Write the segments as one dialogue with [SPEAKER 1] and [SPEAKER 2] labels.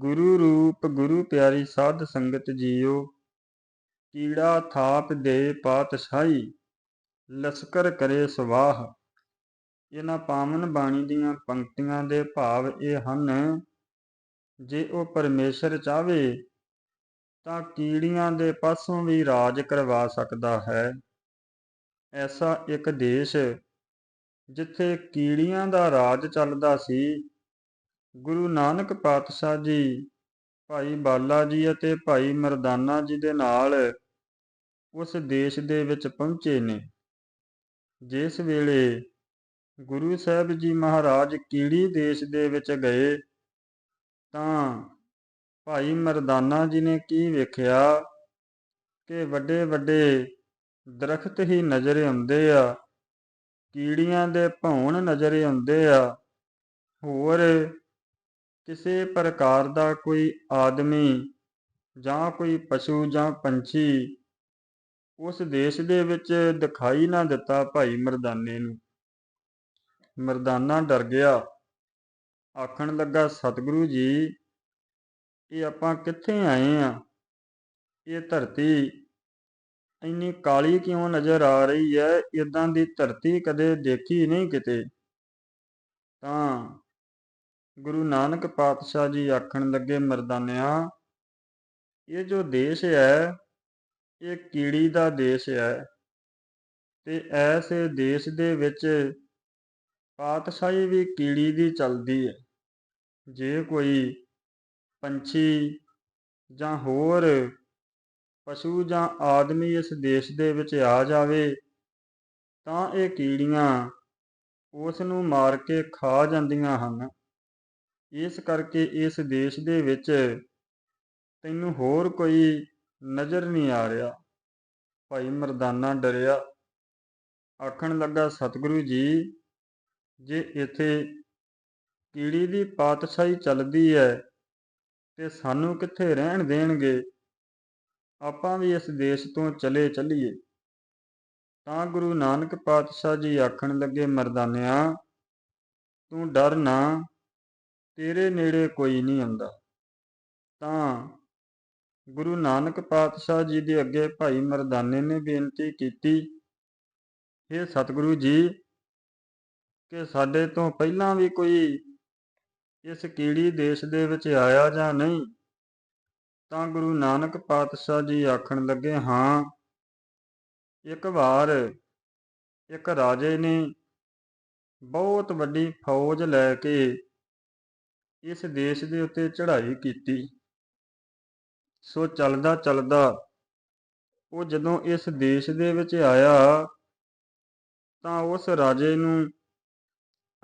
[SPEAKER 1] ਗੁਰੂ ਰੂਪ ਗੁਰੂ ਪਿਆਰੀ ਸਾਧ ਸੰਗਤ ਜੀਓ, ਕੀੜਾ ਥਾਪ ਦੇ ਪਾਤਸ਼ਾਹੀ, ਲਸਕਰ ਕਰੇ ਸਵਾਹ। ਇਹਨਾਂ ਪਾਵਨ ਬਾਣੀ ਦੀਆਂ ਪੰਕਤੀਆਂ ਦੇ ਭਾਵ ਇਹ ਹਨ, ਜੇ ਉਹ ਪਰਮੇਸ਼ਰ ਚਾਵੇ ਤਾਂ ਕੀੜੀਆਂ ਦੇ ਪਾਸੋਂ ਵੀ ਰਾਜ ਕਰਵਾ ਸਕਦਾ ਹੈ। ਐਸਾ ਇੱਕ ਦੇਸ਼, ਜਿੱਥੇ ਕੀੜੀਆਂ ਦਾ ਰਾਜ ਚੱਲਦਾ ਸੀ ਗੁਰੂ ਨਾਨਕ ਪਾਤਸ਼ਾਹ ਜੀ, ਭਾਈ ਬਾਲਾ ਜੀ ਅਤੇ ਭਾਈ ਮਰਦਾਨਾ ਜੀ ਦੇ ਨਾਲ ਉਸ ਦੇਸ਼ ਦੇ ਵਿੱਚ ਪਹੁੰਚੇ ਨੇ। ਜਿਸ ਵੇਲੇ ਗੁਰੂ ਸਾਹਿਬ ਜੀ ਮਹਾਰਾਜ ਕੀੜੀ ਦੇਸ਼ ਦੇ ਵਿੱਚ ਗਏ, ਤਾਂ ਭਾਈ ਮਰਦਾਨਾ ਜੀ ਨੇ ਕੀ ਵੇਖਿਆ ਕਿ ਵੱਡੇ ਵੱਡੇ ਦਰਖਤ ਹੀ ਨਜ਼ਰ ਆਉਂਦੇ ਆ, ਕੀੜੀਆਂ ਦੇ ਭੌਣ ਨਜ਼ਰ ਆਉਂਦੇ ਆ, ਹੋਰ ਕਿਸੇ ਪ੍ਰਕਾਰ ਦਾ ਕੋਈ ਆਦਮੀ ਜਾਂ ਕੋਈ ਪਸ਼ੂ ਜਾਂ ਪੰਛੀ ਉਸ ਦੇਸ਼ ਦੇ ਵਿੱਚ ਦਿਖਾਈ ਨਾ ਦਿੱਤਾ ਭਾਈ ਮਰਦਾਨੇ ਨੂੰ। ਮਰਦਾਨਾ ਡਰ ਗਿਆ। ਆਖਣ ਲੱਗਾ, ਸਤਿਗੁਰੂ ਜੀ, ਇਹ ਆਪਾਂ ਕਿੱਥੇ ਆਏ ਆ? ਇਹ ਧਰਤੀ ਇੰਨੀ ਕਾਲੀ ਕਿਉਂ ਨਜ਼ਰ ਆ ਰਹੀ ਹੈ? ਇਦਾਂ ਦੀ ਧਰਤੀ ਕਦੇ ਦੇਖੀ ਨਹੀਂ ਕਿਤੇ? ਤਾਂ ਗੁਰੂ ਨਾਨਕ ਪਾਤਸ਼ਾਹ ਜੀ ਆਖਣ ਲੱਗੇ, ਮਰਦਾਨਿਆਂ, ਇਹ ਜੋ ਦੇਸ਼ ਹੈ, ਇਹ ਕੀੜੀ ਦਾ ਦੇਸ਼ ਹੈ ਤੇ ਐਸੇ ਦੇਸ਼ ਦੇ ਵਿੱਚ ਪਾਤਸ਼ਾਹੀ ਵੀ ਕੀੜੀ ਦੀ ਚੱਲਦੀ ਹੈ। ਜੇ ਕੋਈ ਪੰਛੀ ਜਾਂ ਹੋਰ ਪਸ਼ੂ ਜਾਂ ਆਦਮੀ ਇਸ ਦੇਸ਼ ਦੇ ਵਿੱਚ ਆ ਜਾਵੇ, ਤਾਂ ਇਹ ਕੀੜੀਆਂ ਉਸ ਨੂੰ ਮਾਰ ਕੇ ਖਾ ਜਾਂਦੀਆਂ ਹਨ। ਇਸ ਕਰਕੇ ਇਸ ਦੇਸ਼ ਦੇ ਵਿੱਚ ਤੈਨੂੰ ਹੋਰ ਕੋਈ ਨਜ਼ਰ ਨਹੀਂ ਆ ਰਿਹਾ। ਭਾਈ ਮਰਦਾਨਾ ਡਰਿਆ। ਆਖਣ ਲੱਗਾ, ਸਤਿਗੁਰੂ ਜੀ, ਜੇ ਇੱਥੇ ਕੀੜੀ ਦੀ ਪਾਤਸ਼ਾਹੀ ਚੱਲਦੀ ਹੈ, ਤੇ ਸਾਨੂੰ ਕਿੱਥੇ ਰਹਿਣ ਦੇਣਗੇ? ਆਪਾਂ ਵੀ ਇਸ ਦੇਸ਼ ਤੋਂ ਚਲੇ ਚੱਲੀਏ। ਤਾਂ ਗੁਰੂ ਨਾਨਕ ਪਾਤਸ਼ਾਹ ਜੀ ਆਖਣ ਲੱਗੇ, ਮਰਦਾਨਿਆਂ, ਤੂੰ ਡਰ ਨਾ। ਤੇਰੇ ਨੇੜੇ ਕੋਈ ਨਹੀਂ ਆਉਂਦਾ। ਤਾਂ ਗੁਰੂ ਨਾਨਕ ਪਾਤਸ਼ਾਹ ਜੀ ਦੇ ਅੱਗੇ ਭਾਈ ਮਰਦਾਨੇ ਨੇ ਬੇਨਤੀ ਕੀਤੀ हे ਸਤਿਗੁਰੂ ਜੀ, ਕਿ ਸਾਡੇ ਤੋਂ ਪਹਿਲਾਂ ਵੀ ਕੋਈ ਇਸ ਕੀੜੀ ਦੇਸ਼ ਦੇ ਵਿੱਚ ਆਇਆ ਜਾਂ ਨਹੀਂ, ਤਾਂ ਗੁਰੂ ਨਾਨਕ ਪਾਤਸ਼ਾਹ ਜੀ ਆਖਣ ਲੱਗੇ, ਹਾਂ, ਇੱਕ ਵਾਰ ਇੱਕ ਰਾਜੇ ਨੇ ਬਹੁਤ ਵੱਡੀ ਫੌਜ ਲੈ ਕੇ ਇਸ ਦੇਸ਼ ਦੇ ਉੱਤੇ ਚੜ੍ਹਾਈ ਕੀਤੀ। ਸੋ ਚੱਲਦਾ ਚੱਲਦਾ ਉਹ ਜਦੋਂ ਇਸ ਦੇਸ਼ ਦੇ ਵਿੱਚ ਆਇਆ ਤਾਂ ਉਸ ਰਾਜੇ ਨੂੰ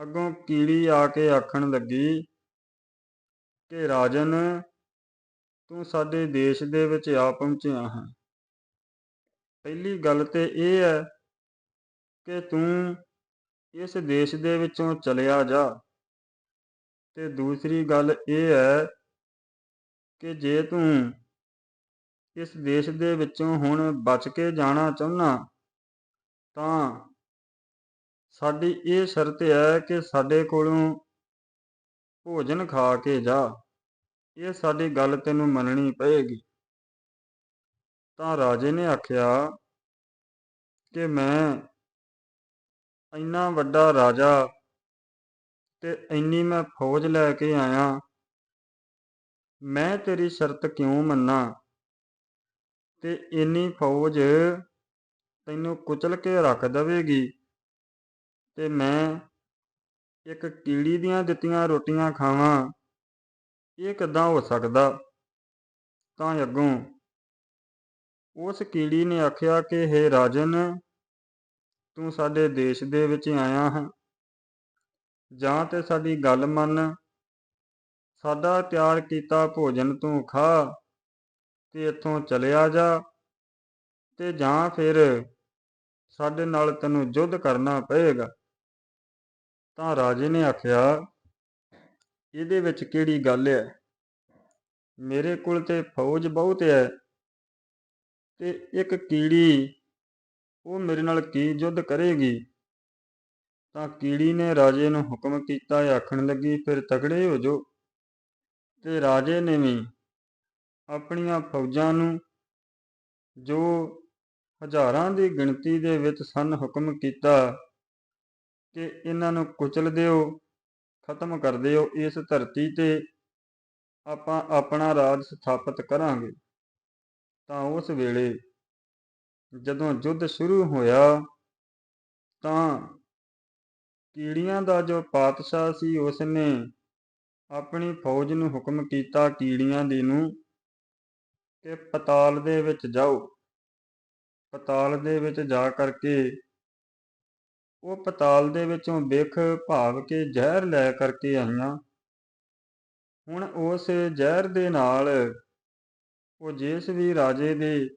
[SPEAKER 1] ਅੱਗੋਂ ਕੀੜੀ ਆ ਕੇ ਆਖਣ ਲੱਗੀ ਕਿ ਰਾਜਨ, ਤੂੰ ਸਾਡੇ ਦੇਸ਼ ਦੇ ਵਿੱਚ ਆ ਪਹੁੰਚਿਆ ਹੈ। ਪਹਿਲੀ ਗੱਲ ਤੇ ਇਹ ਹੈ ਕਿ ਤੂੰ ਇਸ ਦੇਸ਼ ਦੇ ਵਿੱਚੋਂ ਚਲਿਆ ਜਾ। ਤੇ ਦੂਸਰੀ ਗੱਲ ਇਹ ਹੈ ਕਿ ਜੇ ਤੂੰ ਇਸ ਦੇਸ਼ ਦੇ ਵਿੱਚੋਂ ਹੁਣ ਬਚ ਕੇ ਜਾਣਾ ਚਾਹੁੰਨਾ, ਤਾਂ ਸਾਡੀ ਇਹ ਸ਼ਰਤ ਹੈ ਕਿ ਸਾਡੇ ਕੋਲੋਂ ਭੋਜਨ ਖਾ ਕੇ ਜਾ। ਇਹ ਸਾਡੀ ਗੱਲ ਤੈਨੂੰ ਮੰਨਣੀ ਪਏਗੀ। ਤਾਂ ਰਾਜੇ ਨੇ ਆਖਿਆ ਕਿ ਮੈਂ ਇੰਨਾ ਵੱਡਾ ਰਾਜਾ ਤੇ ਇੰਨੀ ਮੈਂ ਫੌਜ ਲੈ ਕੇ ਆਇਆ। ਮੈਂ ਤੇਰੀ ਸ਼ਰਤ ਕਿਉਂ ਮੰਨਾਂ? ਤੇ ਇੰਨੀ ਫੌਜ ਤੈਨੂੰ ਕੁਚਲ ਕੇ ਰੱਖ ਦੇਵੇਗੀ। ਤੇ ਮੈਂ ਇੱਕ ਕੀੜੀ ਦੀਆਂ ਦਿੱਤੀਆਂ ਰੋਟੀਆਂ ਖਾਵਾਂ। ਇਹ ਕਿਦਾਂ ਹੋ ਸਕਦਾ? ਤਾਂ ਅੱਗੋਂ ਉਸ ਕੀੜੀ ਨੇ ਆਖਿਆ ਕਿ हे ਰਾਜਨ, ਤੂੰ ਸਾਡੇ ਦੇਸ਼ ਦੇ ਵਿੱਚ ਆਇਆ ਹੈ। ਜਾਂ ਤੇ ਸਾਡੀ ਗੱਲ ਮੰਨ। ਸਾਡਾ ਤਿਆਰ ਕੀਤਾ ਭੋਜਨ ਤੂੰ ਖਾ ਤੇ ਇੱਥੋਂ ਚਲਿਆ ਜਾ ਤੇ ਜਾਂ ਫਿਰ ਸਾਡੇ ਨਾਲ ਤੈਨੂੰ ਯੁੱਧ ਕਰਨਾ ਪਏਗਾ। ਤਾਂ ਰਾਜੇ ਨੇ ਆਖਿਆ, ਇਹਦੇ ਵਿੱਚ ਕਿਹੜੀ ਗੱਲ ਹੈ ਮੇਰੇ ਕੋਲ ਤੇ ਫੌਜ ਬਹੁਤ ਹੈ ਤੇ ਇੱਕ ਕੀੜੀ ਉਹ ਮੇਰੇ ਨਾਲ ਕੀ ਯੁੱਧ ਕਰੇਗੀ? ਤਾਂ ਕੀੜੀ ਨੇ ਰਾਜੇ ਨੂੰ ਹੁਕਮ ਕੀਤਾ ਆਖਣ ਲੱਗੀ, ਫਿਰ ਤਕੜੇ ਹੋ ਜੋ ਤੇ ਰਾਜੇ ਨੇ ਵੀ ਆਪਣੀਆਂ ਫੌਜਾਂ ਨੂੰ ਜੋ ਹਜ਼ਾਰਾਂ ਦੀ ਗਿਣਤੀ ਦੇ ਵਿੱਚ ਸਨ ਹੁਕਮ ਕੀਤਾ ਕਿ ਇਹਨਾਂ ਨੂੰ ਕੁਚਲ ਦਿਓ, ਖਤਮ ਕਰ ਦਿਓ, ਇਸ ਧਰਤੀ ਤੇ ਆਪਾਂ ਆਪਣਾ ਰਾਜ ਸਥਾਪਿਤ ਕਰਾਂਗੇ। ਤਾਂ ਉਸ ਵੇਲੇ ਜਦੋਂ ਯੁੱਧ ਸ਼ੁਰੂ ਹੋਇਆ ਤਾਂ ਕੀੜੀਆਂ ਦਾ ਜੋ ਪਾਤਸ਼ਾਹ ਸੀ ਉਸ ਨੇ ਆਪਣੀ ਫੌਜ ਨੂੰ ਹੁਕਮ ਕੀਤਾ ਕੀੜੀਆਂ ਦੀ ਨੂੰ ਕਿ ਪਤਾਲ ਦੇ ਵਿੱਚ ਜਾਓ। ਪਤਾਲ ਦੇ ਵਿੱਚ ਜਾ ਕਰਕੇ ਉਹ ਪਤਾਲ ਦੇ ਵਿੱਚੋਂ ਬਿਖ ਭਾਵ ਕੇ ਜ਼ਹਿਰ ਲੈ ਕਰਕੇ ਆਈਆਂ। ਹੁਣ ਉਸ ਜ਼ਹਿਰ ਦੇ ਨਾਲ ਉਹ ਜਿਸ ਵੀ ਰਾਜੇ ਦੇ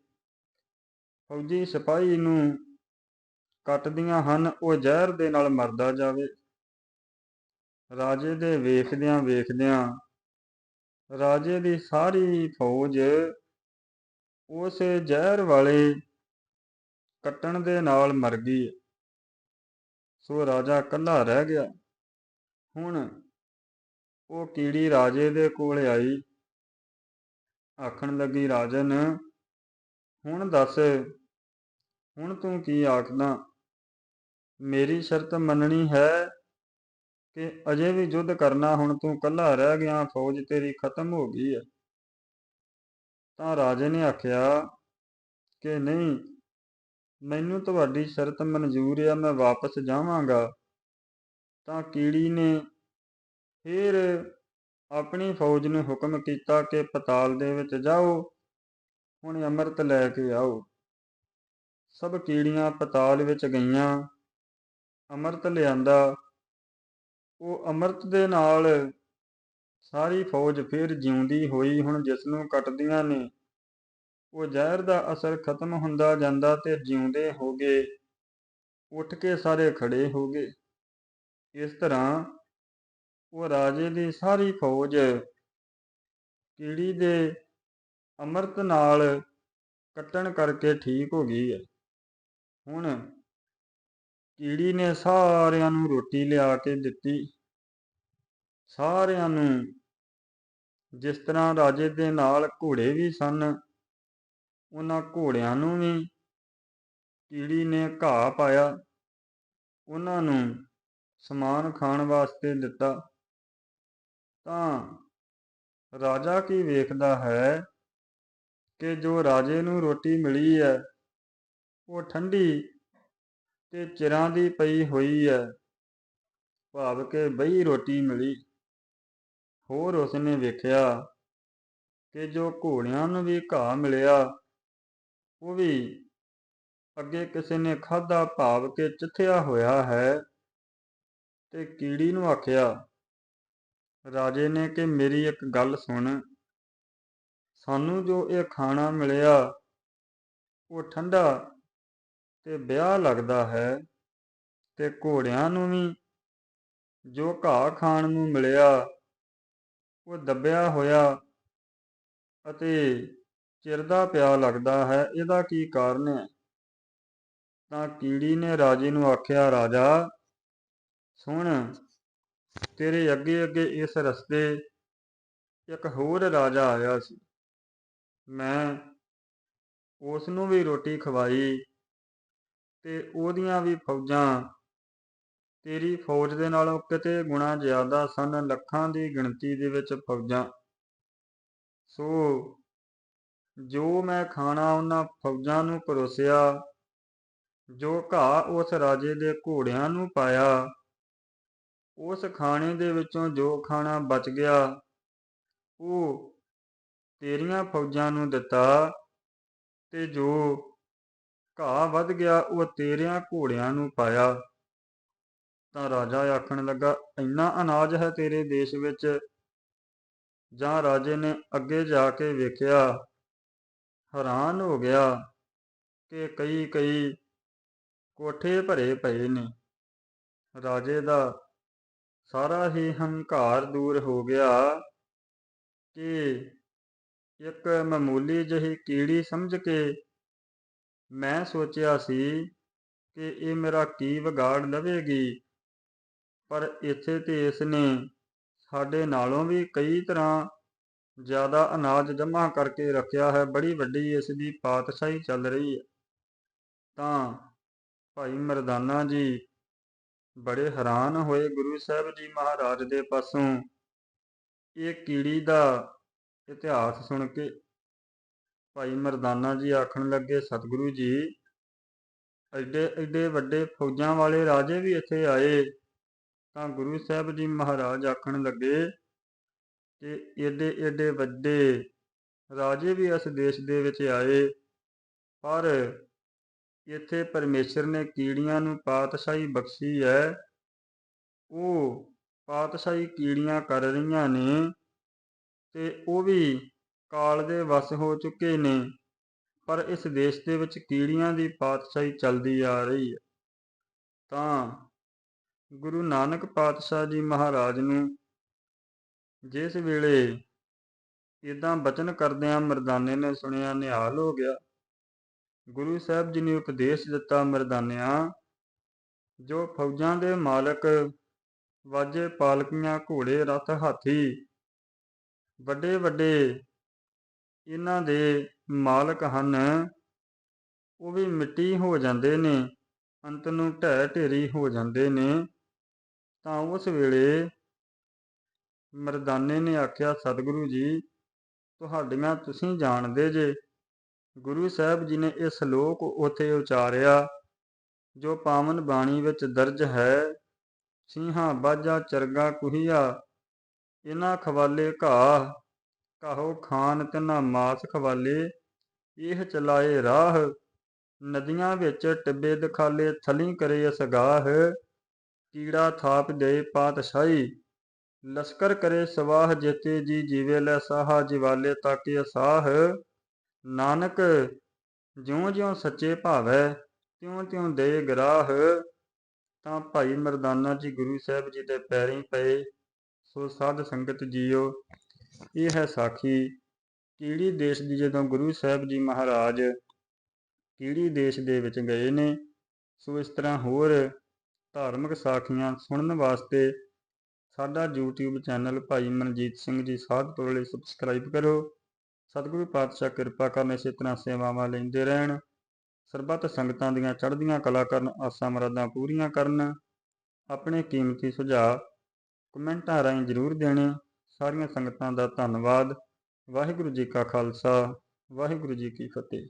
[SPEAKER 1] ਫੌਜੀ ਸਿਪਾਹੀ ਨੂੰ ਕੱਟਦੀਆਂ ਹਨ, ਉਹ ਜ਼ਹਿਰ ਦੇ ਨਾਲ ਮਰਦਾ ਜਾਵੇ। ਰਾਜੇ ਦੇ ਵੇਖਦਿਆਂ ਵੇਖਦਿਆਂ ਰਾਜੇ ਦੀ ਸਾਰੀ ਫੌਜ ਉਸ ਜ਼ਹਿਰ ਵਾਲੇ ਕੱਟਣ ਦੇ ਨਾਲ ਮਰ ਗਈ। ਸੋ ਰਾਜਾ ਇਕੱਲਾ ਰਹਿ ਗਿਆ। ਹੁਣ ਉਹ ਕੀੜੀ ਰਾਜੇ ਦੇ ਕੋਲ ਆਈ। ਆਖਣ ਲੱਗੀ, ਰਾਜਨ, ਹੁਣ ਦੱਸ, ਹੁਣ ਤੂੰ ਕੀ ਆਖਦਾ? ਮੇਰੀ ਸ਼ਰਤ ਮੰਨਣੀ ਹੈ ਕਿ ਅਜੇ ਵੀ ਯੁੱਧ ਕਰਨਾ, ਹੁਣ ਤੂੰ ਇਕੱਲਾ ਰਹਿ ਗਿਆ, ਫੌਜ ਤੇਰੀ ਖਤਮ ਹੋ ਗਈ ਹੈ। ਤਾਂ ਰਾਜੇ ਨੇ ਆਖਿਆ ਕਿ ਨਹੀਂ, ਮੈਨੂੰ ਤੁਹਾਡੀ ਸ਼ਰਤ ਮਨਜ਼ੂਰ ਹੈ ਮੈਂ ਵਾਪਸ ਜਾਵਾਂਗਾ। ਤਾਂ ਕੀੜੀ ਨੇ ਫਿਰ ਆਪਣੀ ਫੌਜ ਨੂੰ ਹੁਕਮ ਕੀਤਾ ਕਿ ਪਤਾਲ ਦੇ ਵਿੱਚ ਜਾਓ, ਹੁਣ ਅੰਮ੍ਰਿਤ ਲੈ ਕੇ ਆਓ। ਸਭ ਕੀੜੀਆਂ ਪਤਾਲ ਵਿੱਚ ਗਈਆਂ। ਅੰਮ੍ਰਿਤ ਲਿਆਂਦਾ। ਉਹ ਅੰਮ੍ਰਿਤ ਦੇ ਨਾਲ ਸਾਰੀ ਫੌਜ ਫਿਰ ਜਿਉਂਦੀ ਹੋਈ, ਹੁਣ ਜਿਸ ਨੂੰ ਕੱਟਦੀਆਂ ਨੇ। ਉਹ ਜ਼ਹਿਰ ਦਾ ਅਸਰ ਖਤਮ ਹੁੰਦਾ ਜਾਂਦਾ ਤੇ ਜਿਉਂਦੇ ਹੋ ਗਏ। ਉੱਠ ਕੇ ਸਾਰੇ ਖੜੇ ਹੋ ਗਏ। ਇਸ ਤਰ੍ਹਾਂ ਉਹ ਰਾਜੇ ਦੀ ਸਾਰੀ ਫੌਜ ਕੀੜੀ ਦੇ ਅੰਮ੍ਰਿਤ ਨਾਲ ਕੱਟਣ ਕਰਕੇ ਠੀਕ ਹੋ ਗਈ ਹੈ। ਹੁਣ ਕੀੜੀ ਨੇ ਸਾਰਿਆਂ ਨੂੰ ਰੋਟੀ ਲਿਆ ਕੇ ਦਿੱਤੀ, ਸਾਰਿਆਂ ਨੂੰ ਜਿਸ ਤਰ੍ਹਾਂ ਰਾਜੇ ਦੇ ਨਾਲ ਘੋੜੇ ਵੀ ਸਨ, ਉਹਨਾਂ ਘੋੜਿਆਂ ਨੂੰ ਵੀ ਕੀੜੀ ਨੇ ਘਾਹ ਪਾਇਆ, ਉਹਨਾਂ ਨੂੰ ਸਮਾਨ ਖਾਣ ਵਾਸਤੇ ਦਿੱਤਾ। ਤਾਂ ਰਾਜਾ ਕੀ ਵੇਖਦਾ ਹੈ ਕਿ ਜੋ ਰਾਜੇ ਨੂੰ ਰੋਟੀ ਮਿਲੀ ਹੈ, ਉਹ ਠੰਡੀ ਤੇ ਚਿਰਾਂ ਦੀ ਪਈ ਹੋਈ ਹੈ ਭਾਵ ਕੇ ਬਈ ਰੋਟੀ ਮਿਲੀ। ਹੋਰ ਉਸਨੇ ਵੇਖਿਆ ਕਿ ਜੋ ਘੋੜਿਆਂ ਨੂੰ ਵੀ ਘਾਹ ਮਿਲਿਆ, ਉਹ ਵੀ ਅੱਗੇ ਕਿਸੇ ਨੇ ਖਾਦਾ ਭਾਵ ਕੇ ਚਿੱਥਿਆ ਹੋਇਆ ਹੈ। ਤੇ ਕੀੜੀ ਨੂੰ ਆਖਿਆ, ਰਾਜੇ ਨੇ ਕਿ ਮੇਰੀ ਇੱਕ ਗੱਲ ਸੁਣ। ਸਾਨੂੰ ਜੋ ਇਹ ਖਾਣਾ ਮਿਲਿਆ, ਉਹ ਠੰਡਾ ਤੇ ਵਿਆਹ ਲੱਗਦਾ ਹੈ ਤੇ ਘੋੜਿਆਂ ਨੂੰ ਵੀ ਜੋ ਘਾਹ ਖਾਣ ਨੂੰ ਮਿਲਿਆ, ਉਹ ਦੱਬਿਆ ਹੋਇਆ ਅਤੇ ਚਿਰਦਾ ਪਿਆ ਲੱਗਦਾ ਹੈ, ਇਹਦਾ ਕੀ ਕਾਰਨ ਹੈ? ਤਾਂ ਕੀੜੀ ਨੇ ਰਾਜੇ ਨੂੰ ਆਖਿਆ, ਰਾਜਾ, ਸੁਣ, ਤੇਰੇ ਅੱਗੇ ਅੱਗੇ ਇਸ ਰਸਤੇ ਇੱਕ ਹੋਰ ਰਾਜਾ ਆਇਆ ਸੀ। ਮੈਂ ਉਸ ਨੂੰ ਵੀ ਰੋਟੀ ਖਵਾਈ ਤੇ ਉਹਦੀਆਂ ਵੀ ਫੌਜਾਂ। ਤੇਰੀ ਫੌਜ ਦੇ ਨਾਲੋਂ ਕਿਤੇ ਗੁਣਾ ਜ਼ਿਆਦਾ ਸਨ ਲੱਖਾਂ ਦੀ ਗਿਣਤੀ ਦੇ ਵਿੱਚ ਫੌਜਾਂ। ਸੋ ਜੋ ਮੈਂ ਖਾਣਾ ਉਹਨਾਂ ਫੌਜਾਂ ਨੂੰ ਪਰੋਸਿਆ, ਜੋ ਘਾਹ ਉਸ ਰਾਜੇ ਦੇ ਘੋੜਿਆਂ ਨੂੰ ਪਾਇਆ, ਉਸ ਖਾਣੇ ਦੇ ਵਿੱਚੋਂ ਜੋ ਖਾਣਾ ਬਚ ਗਿਆ, ਉਹ ਤੇਰੀਆਂ ਫੌਜਾਂ ਨੂੰ ਦਿੱਤਾ ਤੇ ਜੋ ਘਾਹ ਵੱਧ ਗਿਆ, ਉਹ ਤੇਰਿਆਂ ਘੋੜਿਆਂ ਨੂੰ ਪਾਇਆ। ਤਾਂ ਰਾਜਾ ਆਖਣ ਲੱਗਾ, ਇੰਨਾ ਅਨਾਜ ਹੈ ਤੇਰੇ ਦੇਸ਼ ਵਿੱਚ? ਜਾਂ ਰਾਜੇ ਨੇ ਅੱਗੇ ਜਾ ਕੇ ਵੇਖਿਆ, ਹੈਰਾਨ ਹੋ ਗਿਆ ਕਿ ਕਈ ਕਈ ਕੋਠੇ ਭਰੇ ਪਏ ਨੇ। ਰਾਜੇ ਦਾ ਸਾਰਾ ਹੀ ਹੰਕਾਰ ਦੂਰ ਹੋ ਗਿਆ ਕਿ ਇੱਕ ਮਾਮੂਲੀ ਜਿਹੀ ਕੀੜੀ ਸਮਝ ਕੇ ਮੈਂ ਸੋਚਿਆ ਸੀ ਕਿ ਇਹ ਮੇਰਾ ਕੀ ਵਿਗਾੜ ਲਵੇਗੀ, ਪਰ ਇੱਥੇ ਤੇ ਇਸ ਨੇ ਸਾਡੇ ਨਾਲੋਂ ਵੀ ਕਈ ਤਰ੍ਹਾਂ ਜ਼ਿਆਦਾ ਅਨਾਜ ਜਮ੍ਹਾਂ ਕਰਕੇ ਰੱਖਿਆ ਹੈ, ਬੜੀ ਵੱਡੀ ਇਸ ਦੀ ਪਾਤਸ਼ਾਹੀ ਚੱਲ ਰਹੀ ਹੈ। ਤਾਂ ਭਾਈ ਮਰਦਾਨਾ ਜੀ ਬੜੇ ਹੈਰਾਨ ਹੋਏ ਗੁਰੂ ਸਾਹਿਬ ਜੀ ਮਹਾਰਾਜ ਦੇ ਪਾਸੋਂ। ਇਹ ਕੀੜੀ ਦਾ ਇਤਿਹਾਸ ਸੁਣ ਕੇ ਭਾਈ ਮਰਦਾਨਾ ਜੀ ਆਖਣ ਲੱਗੇ, ਸਤਿਗੁਰੂ ਜੀ, ਐਡੇ ਐਡੇ ਵੱਡੇ ਫੌਜਾਂ ਵਾਲੇ ਰਾਜੇ ਵੀ ਇੱਥੇ ਆਏ। ਤਾਂ ਗੁਰੂ ਸਾਹਿਬ ਜੀ ਮਹਾਰਾਜ ਆਖਣ ਲੱਗੇ ਕਿ ਏਡੇ ਏਡੇ ਵੱਡੇ ਰਾਜੇ ਵੀ ਇਸ ਦੇਸ਼ ਦੇ ਵਿੱਚ ਆਏ। ਪਰ ਇੱਥੇ ਪਰਮੇਸ਼ਰ ਨੇ ਕੀੜੀਆਂ ਨੂੰ ਪਾਤਸ਼ਾਹੀ ਬਖਸ਼ੀ ਹੈ। ਉਹ ਪਾਤਸ਼ਾਹੀ ਕੀੜੀਆਂ ਕਰ ਰਹੀਆਂ ਨੇ ਤੇ ਉਹ ਵੀ ਕਾਲ ਦੇ ਵਸ ਹੋ ਚੁੱਕੇ ਨੇ, ਪਰ ਇਸ ਦੇਸ਼ ਦੇ ਵਿੱਚ ਕੀੜੀਆਂ ਦੀ ਪਾਤਸ਼ਾਹੀ ਚੱਲਦੀ ਆ ਰਹੀ ਹੈ। ਤਾਂ ਗੁਰੂ ਨਾਨਕ ਪਾਤਸ਼ਾਹ ਜੀ ਮਹਾਰਾਜ ਨੂੰ ਜਿਸ ਵੇਲੇ ਇਦਾਂ ਬਚਨ ਕਰਦਿਆਂ ਮਰਦਾਨੇ ਨੇ ਸੁਣਿਆ, ਨਿਹਾਲ ਹੋ ਗਿਆ। ਗੁਰੂ ਸਾਹਿਬ ਜੀ ਨੇ ਉਪਦੇਸ਼ ਦਿੱਤਾ ਮਰਦਾਨਿਆਂ, ਜੋ ਫੌਜਾਂ ਦੇ ਮਾਲਕ ਵਾਜੇ ਪਾਲਕੀਆਂ ਘੋੜੇ, ਰਥ, ਹਾਥੀ ਵੱਡੇ ਵੱਡੇ ਇਹਨਾਂ ਦੇ ਮਾਲਕ ਹਨ। ਉਹ ਵੀ ਮਿੱਟੀ ਹੋ ਜਾਂਦੇ ਨੇ, ਅੰਤ ਨੂੰ ਢਹਿ ਢੇਰੀ ਹੋ ਜਾਂਦੇ ਨੇ। ਤਾਂ ਉਸ ਵੇਲੇ ਮਰਦਾਨੇ ਨੇ ਆਖਿਆ, ਸਤਿਗੁਰੂ ਜੀ, ਤੁਹਾਡੀਆਂ ਤੁਸੀਂ ਜਾਣਦੇ ਜੇ, ਗੁਰੂ ਸਾਹਿਬ ਜੀ ਨੇ ਇਹ ਸ਼ਲੋਕ ਉਥੇ ਉਚਾਰਿਆ, ਜੋ ਪਾਵਨ ਬਾਣੀ ਵਿੱਚ ਦਰਜ ਹੈ ਸਿੰਘਾਂ ਬਾਜਾ ਚਰਗਾ, ਕੁਹੀਆ, ਇਹਨਾਂ ਖਵਾਲੇ ਘਾਹ ਕਹੋ ਖਾਨ ਤਿਨਾ ਮਾਸ ਖਵਾਲੇ, ਇਹ ਚਲਾਏ ਰਾਹ, ਨਦੀਆਂ ਵਿੱਚ ਟਿੱਬੇ ਦਿਖਾਲੇ, ਥਲੀ ਕਰੇ ਅਸਗਾਹ, ਕੀੜਾ ਥਾਪ ਦੇ ਪਾਤਸ਼ਾਹੀ, ਲਸ਼ਕਰ ਕਰੇ ਸਵਾਹ ਜੇਤੇ ਜੀ ਜੀਵੇ ਲੈ ਸਾਹਾ ਜਿਵਾਲੇ ਤਾਕੇ ਅਸਾਹ। ਨਾਨਕ ਜਿਉਂ ਜਿਉਂ ਸੱਚੇ ਭਾਵੈ ਤਿਉਂ ਤਿਉਂ ਦੇ ਗਰਾਹ, ਤਾਂ ਭਾਈ ਮਰਦਾਨਾ ਜੀ ਗੁਰੂ ਸਾਹਿਬ ਜੀ ਦੇ ਪੈਰੀਂ ਪਏ, ਸੋ ਸਾਧ ਸੰਗਤ ਜੀਓ ਇਹ ਹੈ ਸਾਖੀ ਕੀੜੀ ਦੇਸ਼ ਦੀ ਜਦੋਂ ਗੁਰੂ ਸਾਹਿਬ ਜੀ ਮਹਾਰਾਜ ਕੀੜੀ ਦੇਸ਼ ਦੇ ਵਿੱਚ ਗਏ ਨੇ, ਸੋ ਇਸ ਤਰ੍ਹਾਂ ਹੋਰ ਧਾਰਮਿਕ ਸਾਖੀਆਂ ਸੁਣਨ ਵਾਸਤੇ ਸਾਡਾ YouTube ਚੈਨਲ ਭਾਈ ਮਨਜੀਤ ਸਿੰਘ ਜੀ ਸਾਧ ਲਈ ਸਬਸਕ੍ਰਾਈਬ ਕਰੋ। ਸਤਿਗੁਰੂ ਪਾਤਸ਼ਾਹ ਕਿਰਪਾ ਕਰਨ ਇਸੇ ਤਰ੍ਹਾਂ ਸੇਵਾਵਾਂ ਲੈਂਦੇ ਰਹਿਣ। ਸਰਬੱਤ ਸੰਗਤਾਂ ਦੀਆਂ ਚੜ੍ਹਦੀਆਂ ਕਲਾ ਕਰਨ, ਆਸਾਂ ਮਰਾਦਾਂ ਪੂਰੀਆਂ ਕਰਨ। ਆਪਣੇ ਕੀਮਤੀ ਸੁਝਾਅ ਕਮੈਂਟਾਂ ਰਾਹੀਂ ਜ਼ਰੂਰ ਦੇਣੇ। ਸਾਰੀਆਂ ਸੰਗਤਾਂ ਦਾ ਧੰਨਵਾਦ। ਵਾਹਿਗੁਰੂ ਜੀ ਕਾ ਖਾਲਸਾ ਵਾਹਿਗੁਰੂ ਜੀ ਕੀ ਫਤਿਹ।